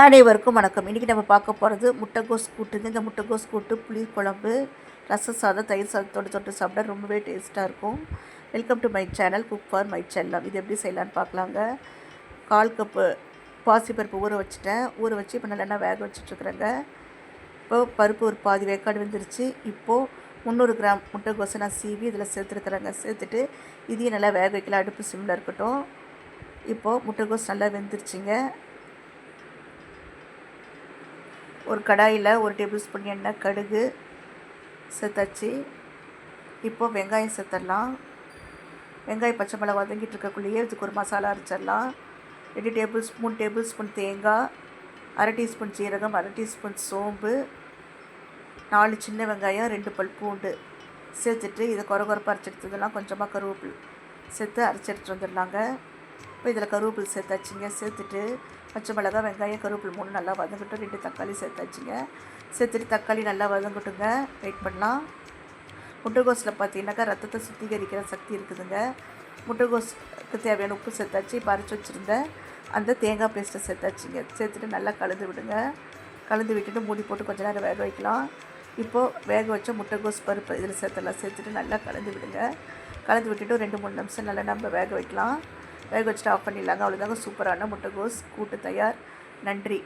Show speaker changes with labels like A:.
A: அனைவருக்கும் வணக்கம். இன்றைக்கி நம்ம பார்க்க போகிறது முட்டைகோஸ் கூட்டுங்க. இந்த முட்டைகோஸ் கூட்டு புளி குழம்பு ரச சாதம் தயிர் சாதத்தோடு தொட்டு சாப்பிட ரொம்பவே டேஸ்ட்டாக இருக்கும். Welcome to my channel cook for my செல்லம் இது எப்படி செய்யலான்னு பார்க்கலாங்க. கால் கப்பு பாசிப்பருப்பு ஊற வச்சுட்டேன். ஊற வச்சு இப்போ நல்லா வேக வச்சுட்ருக்குறேங்க. இப்போ பருப்பு ஒரு பாதி வேக்காடு வந்துருச்சு. இப்போது முந்நூறு கிராம் முட்டைகோஸை நான் சீவி இதில் சேர்த்துருக்குறேங்க. சேர்த்துட்டு இதையும் நல்லா வேக வைக்கலாம். அடுப்பு சிம்மில் இருக்கட்டும். இப்போது முட்டைகோஸ் நல்லா வெந்துருச்சுங்க. ஒரு கடாயில் ஒரு டேபிள் ஸ்பூன் எண்ணெய் கடுகு சேர்த்தாச்சு இப்போது வெங்காயம் சேர்த்துடலாம் வெங்காயம் பச்சை மிளகா வதங்கிட்டு இருக்கக்குள்ளேயே இதுக்கு ஒரு மசாலா அரைச்சிடலாம் ரெண்டு டேபிள் ஸ்பூன் டேபிள் ஸ்பூன் தேங்காய் அரை டீஸ்பூன் சீரகம் அரை டீஸ்பூன் சோம்பு நாலு சின்ன வெங்காயம் ரெண்டு பல் பூண்டு சேர்த்துட்டு இதை குறை குறைப்பாக அரைச்சி எடுத்ததெல்லாம் கொஞ்சமாக கருவேப்பில் சேர்த்து அரைச்சி எடுத்துகிட்டு வந்துடலாங்க. இப்போ இதில் கருவேப்பில் சேர்த்தாச்சுங்க. சேர்த்துட்டு பச்சை மிளகாய் வெங்காயம் கருவேப்பில் மூணு நல்லா வதங்கட்டும். ரெண்டு தக்காளி சேர்த்தாச்சுங்க. சேர்த்துட்டு தக்காளி நல்லா வதங்கட்டுங்க. வெயிட் பண்ணலாம். முட்டைகோஸில் பார்த்தீங்கன்னாக்கா ரத்தத்தை சுத்திகரிக்கிற சக்தி இருக்குதுங்க. முட்டைகோஸுக்கு தேவையான உப்பு சேர்த்தாச்சு. இப்போ அரைச்சி வச்சுருந்தேன் அந்த தேங்காய் பேஸ்ட்டை சேர்த்தாச்சுங்க. சேர்த்துட்டு நல்லா கலந்து விடுங்க. கலந்து விட்டுட்டு மூடி போட்டு கொஞ்ச நேரம் வேக வைக்கலாம். இப்போது வேக வச்ச முட்டைகோஸ் பருப்பு இதில் சேர்த்தலாம் சேர்த்துட்டு நல்லா கலந்து விடுங்க. கலந்து விட்டுட்டு ரெண்டு மூணு நிமிஷம் நல்லா நம்ம வேக வைக்கலாம். வேக வச்சுட்டு ஆஃப் பண்ணிடலாங்க. அவ்வளோதாங்க சூப்பரான முட்டைகோஸ் கூட்டு தயார். நன்றி.